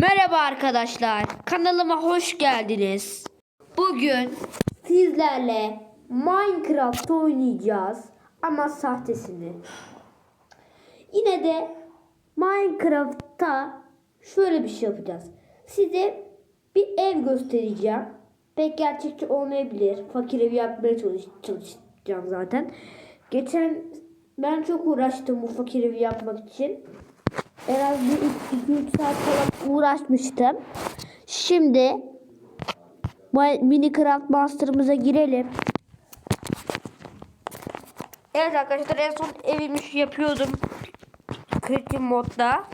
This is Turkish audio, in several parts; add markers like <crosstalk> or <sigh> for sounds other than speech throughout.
Merhaba arkadaşlar. Kanalıma hoş geldiniz. Bugün sizlerle Minecraft oynayacağız ama sahtesini. Yine de Minecraft'ta şöyle bir şey yapacağız. Size bir ev göstereceğim. Pek gerçekçi olmayabilir. Fakir evi yapmaya çalış çalışacağım zaten. Geçen ben çok uğraştım bu fakir evi yapmak için. En az bir 2-3 saat falan uğraşmıştım. Şimdi Ma- Minecraft Master'ımıza girelim. Evet arkadaşlar en son evimi yapıyordum. Kritik modda.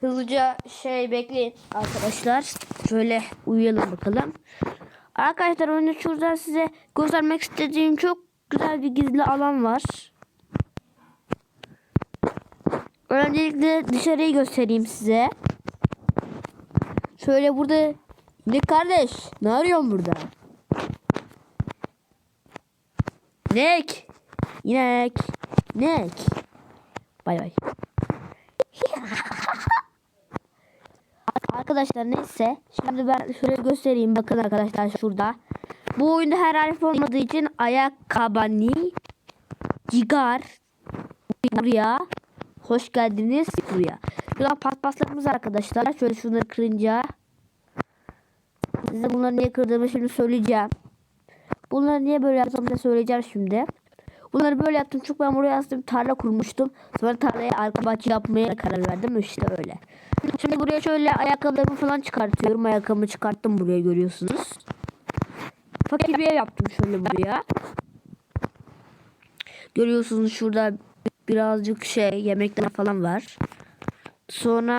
Hızlıca şey bekleyin arkadaşlar. Şöyle uyuyalım bakalım. Arkadaşlar önce şurada size göstermek istediğim çok güzel bir gizli alan var. Öncelikle dışarıyı göstereyim size. Şöyle burada ne kardeş? Ne arıyorsun burada? Nek. İnek. Nek. Bay bay. Arkadaşlar neyse. Şimdi ben şöyle göstereyim. Bakın arkadaşlar şurada. Bu oyunda her harf olmadığı için ayakkabani, cigar, buraya Hoş geldiniz buraya. Şuradan paspaslarımız arkadaşlar. Şöyle şunları kırınca. Size bunları niye kırdığımı şimdi söyleyeceğim. Bunları niye böyle yaptım da söyleyeceğim şimdi. Bunları böyle yaptım çünkü ben buraya aslında bir tarla kurmuştum. Sonra tarlaya arka bahçe yapmaya karar verdim. İşte öyle. Şimdi buraya şöyle ayakkabılarımı falan çıkartıyorum. Ayakkabımı çıkarttım buraya görüyorsunuz. Fakir bir ev yaptım şöyle buraya. Görüyorsunuz şurada birazcık şey yemekler falan var. Sonra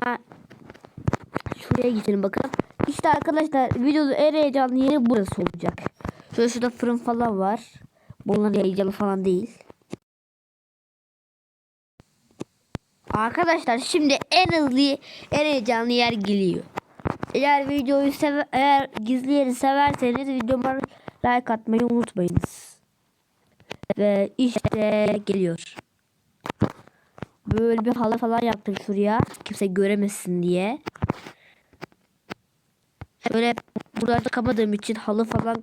şuraya gidelim bakalım. İşte arkadaşlar videoda en heyecanlı yeri burası olacak. Şöyle şurada fırın falan var. Bunlar heyecanlı falan değil. Arkadaşlar şimdi en hızlı en heyecanlı yer geliyor. Eğer videoyu sever, eğer gizli yeri severseniz videoma like atmayı unutmayınız. Ve işte geliyor. Böyle bir halı falan yaptım şuraya. Kimse göremesin diye. Şöyle buradan kamadığım için halı falan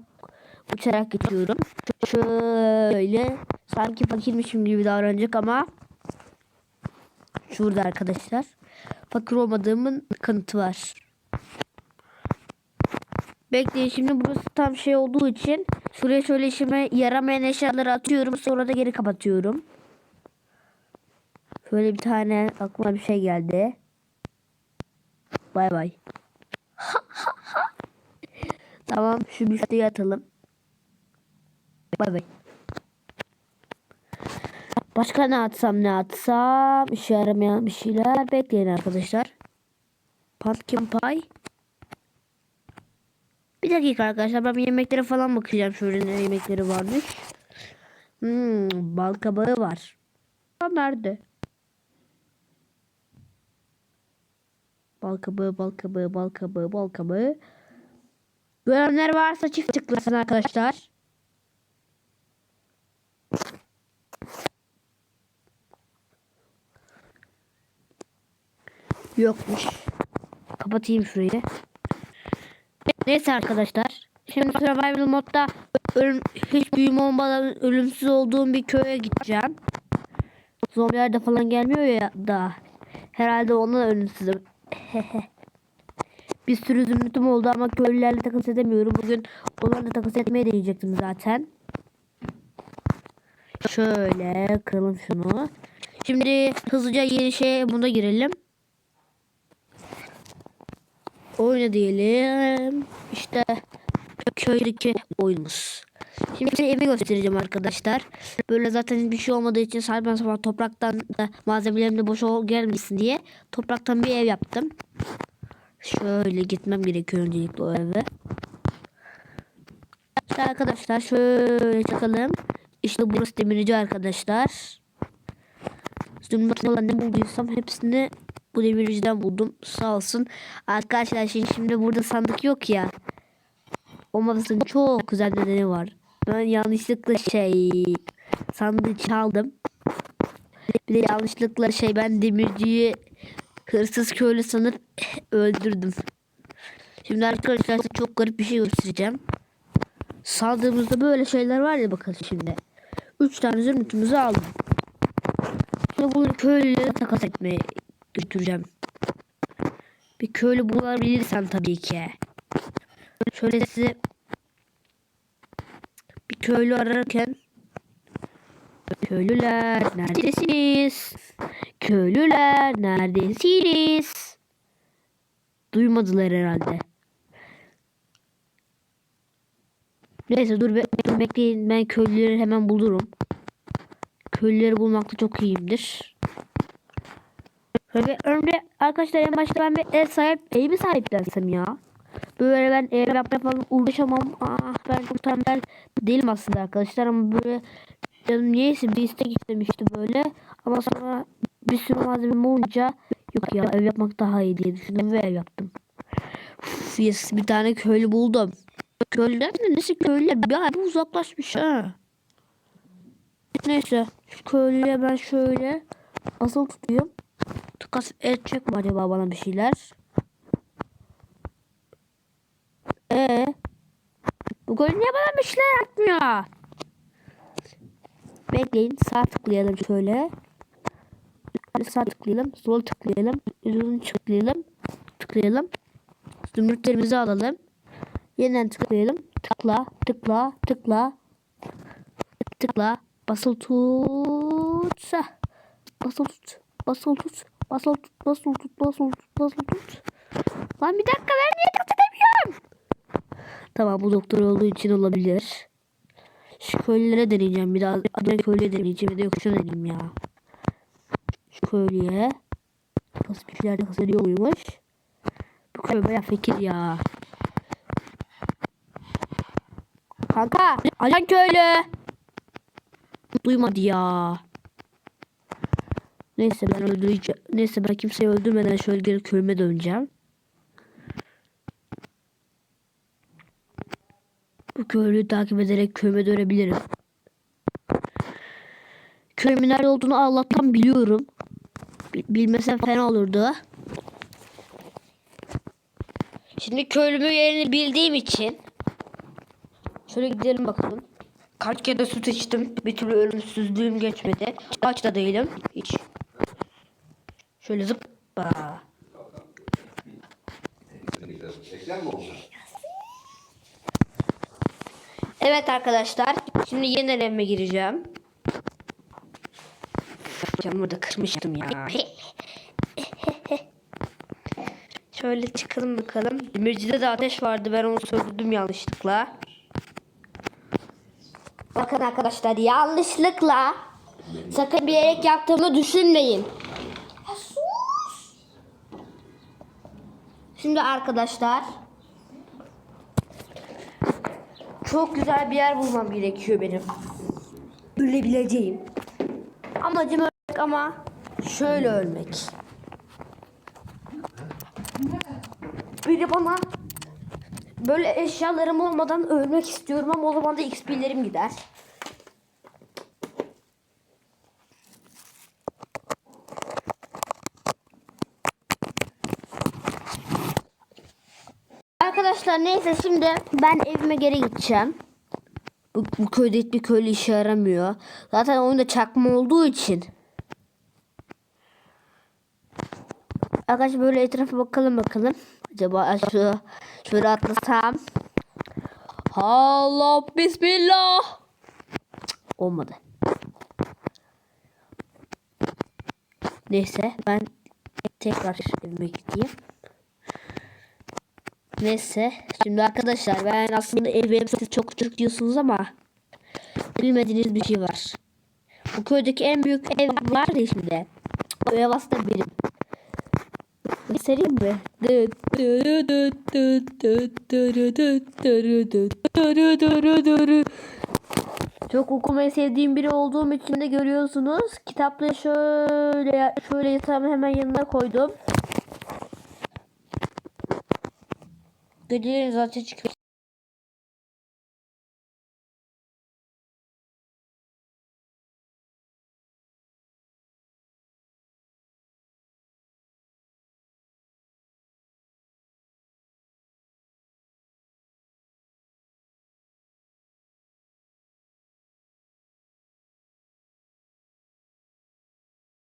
uçarak geçiyorum. Şöyle sanki fakirmişim gibi davranacak ama şurada arkadaşlar. Fakir olmadığımın kanıtı var. Bekleyin şimdi burası tam şey olduğu için şuraya şöyle işime yaramayan eşyaları atıyorum sonra da geri kapatıyorum. Şöyle bir tane aklıma bir şey geldi. Bay bay. <laughs> tamam şu büfteyi atalım. Bay bay. Başka ne atsam ne atsam işe yaramayan bir şeyler bekleyin arkadaşlar. Pumpkin pie. Bir dakika arkadaşlar ben yemeklere falan bakacağım şöyle ne yemekleri varmış. Hmm, bal kabağı var. Nerede? Bal kabağı, bal kabağı, bal kabağı, bal kabağı. Görenler varsa çift tıklasın arkadaşlar. Yokmuş. Kapatayım şurayı. Neyse arkadaşlar. Şimdi survival modda ölüm, hiç büyüme olmadan ölümsüz olduğum bir köye gideceğim. Zombiler de falan gelmiyor ya da. Herhalde ondan ölümsüzüm. <laughs> bir sürü zümrütüm oldu ama köylülerle takas edemiyorum. Bugün onlarla takas etmeye deneyecektim zaten. Şöyle kıralım şunu. Şimdi hızlıca yeni şey buna girelim. Oyna diyelim. İşte köydeki oyunumuz. Şimdi size evi göstereceğim arkadaşlar. Böyle zaten hiçbir şey olmadığı için saçma sapan topraktan da malzemelerim de boş ol gelmesin diye topraktan bir ev yaptım. Şöyle gitmem gerekiyor öncelikle o eve. İşte arkadaşlar şöyle çıkalım. İşte burası demirci arkadaşlar. Zümrüt olan ne bulduysam hepsini bu demirciden buldum. Sağ olsun. Arkadaşlar şimdi, şimdi burada sandık yok ya. Olmamasının çok güzel nedeni var. Ben yanlışlıkla şey sandığı çaldım. Bir de yanlışlıkla şey ben demirciyi hırsız köylü sanıp <laughs> öldürdüm. Şimdi arkadaşlar size çok garip bir şey göstereceğim. Sandığımızda böyle şeyler var ya bakın şimdi. Üç tane zümrütümüzü aldım. Şimdi bunu köylülere takas etmeye götüreceğim. Bir köylü bulabilirsem tabii ki. Şöyle size köylü ararken Köylüler neredesiniz? Köylüler neredesiniz? Duymadılar herhalde. Neyse dur, be dur bekleyin ben köylüleri hemen bulurum. Köylüleri bulmakta çok iyiyimdir. Böyle önce arkadaşlar en başta ben bir ev sahip, ev mi sahiplensem ya? Böyle ben ev yapmaya falan uğraşamam. Ah ben çok tembel değilim aslında arkadaşlar ama böyle canım niyeyse bir istek istemişti böyle. Ama sonra bir sürü malzemem olunca yok ya ev yapmak daha iyi diye düşündüm ve ev yaptım. Uf, yes, bir tane köylü buldum. Köylüler mi? Neyse köylüler bir abi uzaklaşmış ha. Neyse köylüye ben şöyle asıl tutayım. Takas edecek mi acaba bana bir şeyler? Ee, bu köylü niye bana bir şeyler yapmıyor? Bekleyin sağ tıklayalım şöyle. Sağ tıklayalım. Sol tıklayalım. Uzun tıklayalım. Tıklayalım. Zümrütlerimizi alalım. Yeniden tıklayalım. Tıkla, tıkla, tıkla. Tıkla. Basılı tut. Basılı tut. Basılı tut. Basılı tut. Basılı tut. Basılı tut. Basılı tut. Lan bir dakika ben niye tıklayamıyorum? Tamam bu doktor olduğu için olabilir. Şu köylülere deneyeceğim. Bir daha adına köylüye deneyeceğim. Bir de yok şuna deneyeyim ya. Şu köylüye. Nasıl bir şeyler kazanıyor muymuş? Bu köy baya fikir ya. Kanka. Ajan köylü. Duymadı ya. Neyse ben öldüreceğim. Neyse ben kimseyi öldürmeden şöyle geri köyüme döneceğim. Bu köylüyü takip ederek köyüme dönebilirim. Köyümün nerede olduğunu Allah'tan biliyorum. Bil- Bilmesem fena olurdu. Şimdi köylümün yerini bildiğim için şöyle gidelim bakalım. Kaç kere süt içtim. Bir türlü ölümsüzlüğüm geçmedi. Aç da değilim. Hiç. Şöyle zıppa. Evet arkadaşlar. Şimdi yeniden evime gireceğim. Camı da kırmıştım ya. <laughs> Şöyle çıkalım bakalım. Demircide de ateş vardı. Ben onu söndürdüm yanlışlıkla. Bakın arkadaşlar yanlışlıkla sakın bir yere yaptığımı düşünmeyin. Şimdi arkadaşlar çok güzel bir yer bulmam gerekiyor benim. Ölebileceğim. Amacım ölmek ama şöyle ölmek. Biri bana böyle eşyalarım olmadan ölmek istiyorum ama o zaman da XP'lerim gider. Arkadaşlar neyse şimdi ben evime geri gideceğim. Bu, bu köyde hiçbir köylü işe yaramıyor. Zaten oyunda çakma olduğu için. Arkadaşlar böyle etrafa bakalım bakalım. Acaba şu şöyle atlasam. Allah bismillah. Cık, Olmadı. Neyse ben tekrar evime gideyim. Neyse şimdi arkadaşlar ben aslında evim siz çok küçük diyorsunuz ama bilmediğiniz bir şey var. Bu köydeki en büyük ev var ya şimdi. O ev aslında benim. Sereyim mi? Çok okumayı sevdiğim biri olduğum için de görüyorsunuz. Kitapları şöyle şöyle yatağımın hemen yanına koydum. Geceleri zaten çıkıyor.